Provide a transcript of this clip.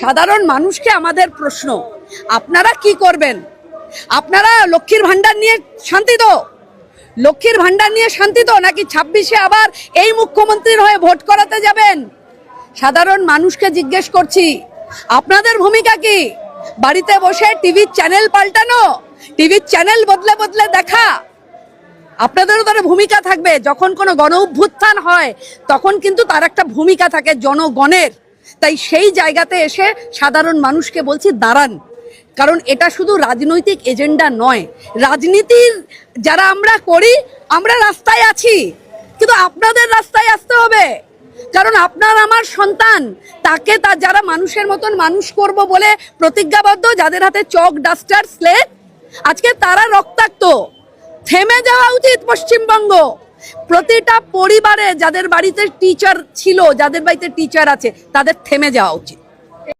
সাধারণ মানুষকে আমাদের প্রশ্ন, আপনারা কি করবেন? আপনারা লক্ষ্মীর ভান্ডার নিয়ে শান্তি তো? লক্ষ্মীর ভান্ডার নিয়ে শান্তি তো, নাকি ছাব্বিশে আবার এই মুখ্যমন্ত্রীর হয়ে ভোট করাতে যাবেন? সাধারণ মানুষকে জিজ্ঞেস করছি, আপনাদের ভূমিকা কি? বাড়িতে বসে টিভির চ্যানেল পাল্টানো, টিভির চ্যানেল বদলে বদলে দেখা। আপনাদেরও তার ভূমিকা থাকবে, যখন কোনো গণ অভ্যুত্থান হয়, তখন কিন্তু তার একটা ভূমিকা থাকে জনগণের। তাই সেই জায়গাতে এসে সাধারণ মানুষকে বলছি দাঁড়ান। কারণ এটা শুধু রাজনৈতিক এজেন্ডা নয়। রাজনীতির যারা আমরা করি, আমরা রাস্তায় আছি। কিন্তু আপনাদের রাস্তায় আসতে হবে। কারণ আপনার আমার সন্তান, তাকে তা যারা মানুষের মতন মানুষ করব বলে প্রতিজ্ঞাবদ্ধ, যাদের হাতে চক, ডাস্টার, স্লেট, আজকে তারা রক্তাক্ত। থেমে যাওয়া উচিত পশ্চিমবঙ্গ। প্রতিটা পরিবারে যাদের বাড়িতে টিচার ছিল যাদের বাড়িতে টিচার আছে তাদের থেমে যাওয়া উচিত।